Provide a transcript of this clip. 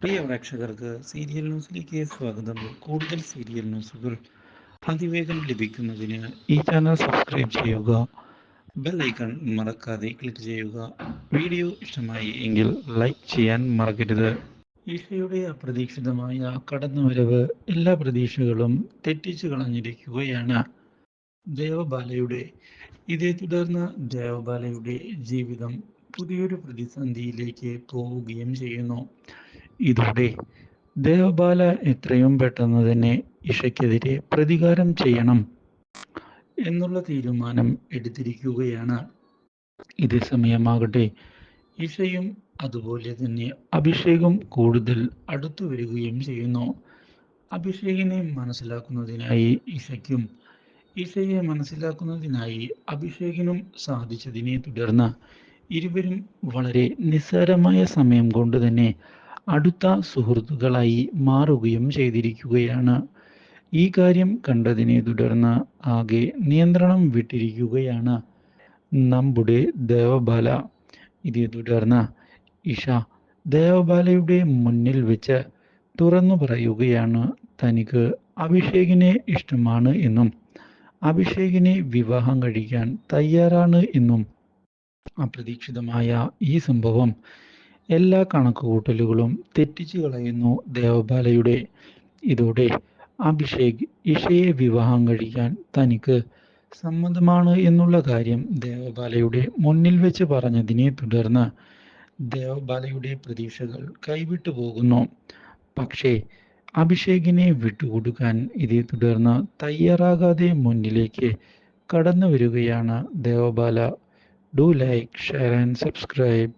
പ്രിയ പ്രേക്ഷകർക്ക് സീരിയൽ ന്യൂസിലേക്ക് സ്വാഗതം. കൂടുതൽ സീരിയൽ ന്യൂസുകൾ അതിവേഗം ലഭിക്കുന്നതിന് ഈ ചാനൽ സബ്സ്ക്രൈബ് ചെയ്യുക ബെൽ ഐക്കൺ മറക്കാതെ ക്ലിക്ക് ചെയ്യുക. വീഡിയോ ഇഷ്ടമായി എങ്കിൽ ലൈക്ക് ചെയ്യാൻ മറക്കരുത്. ഈശയുടെ അപ്രതീക്ഷിതമായ കടന്നുവരവ് എല്ലാ പ്രതീക്ഷകളും തെറ്റിച്ചു കളഞ്ഞിരിക്കുകയാണ്. ദേവബാലയുടെ ഇതേ തുടർന്ന് ദേവബാലയുടെ ജീവിതം പുതിയൊരു പ്രതിസന്ധിയിലേക്ക് പോവുകയും ചെയ്യുന്നു. ഇതോടെ ദേവബാല എത്രയും പെട്ടെന്ന് തന്നെ ഇഷയ്ക്കെതിരെ പ്രതികാരം ചെയ്യണം എന്നുള്ള തീരുമാനം എടുത്തിരിക്കുകയാണ്. ഇതേ സമയമാകട്ടെ ഇഷയും അതുപോലെ തന്നെ അഭിഷേകും കൂടുതൽ അടുത്തു വരികയും ചെയ്യുന്നു. അഭിഷേകിനെ മനസ്സിലാക്കുന്നതിനായി ഇഷയ്ക്കും ഇഷയെ മനസ്സിലാക്കുന്നതിനായി അഭിഷേകിനും സാധിച്ചതിനെ തുടർന്ന് ഇരുവരും വളരെ നിസ്സാരമായ സമയം കൊണ്ട് തന്നെ അടുത്ത സുഹൃത്തുക്കളായി മാറുകയും ചെയ്തിരിക്കുകയാണ്. ഈ കാര്യം കണ്ടതിനെ തുടർന്ന് ആകെ നിയന്ത്രണം വിട്ടിരിക്കുകയാണ് നമ്മുടെ ദേവബാല. ഇതേ തുടർന്ന് ഇഷ ദേവബാലയുടെ മുന്നിൽ വെച്ച് തുറന്നു പറയുകയാണ് തനിക്ക് അഭിഷേകിനെ ഇഷ്ടമാണ് എന്നും അഭിഷേകിനെ വിവാഹം കഴിക്കാൻ തയ്യാറാണ് എന്നും അപ്രതീക്ഷിതമായ ഈ സംഭവം എല്ലാ കണക്കുകൂട്ടലുകളും തെറ്റിച്ചു കളയുന്നു ദേവബാലയുടെ. ഇതോടെ അഭിഷേക് ഇഷയെ വിവാഹം കഴിക്കാൻ തനിക്ക് സമ്മതമാണ് എന്നുള്ള കാര്യം ദേവബാലയുടെ മുന്നിൽ വെച്ച് പറഞ്ഞതിനെ തുടർന്ന് ദേവബാലയുടെ പ്രതീക്ഷകൾ കൈവിട്ടു പോകുന്നു. പക്ഷേ അഭിഷേകിനെ വിട്ടുകൊടുക്കാൻ ഇതേ തുടർന്ന് തയ്യാറാകാതെ മുന്നിലേക്ക് കടന്നു വരികയാണ് Devabala. Do like share and subscribe.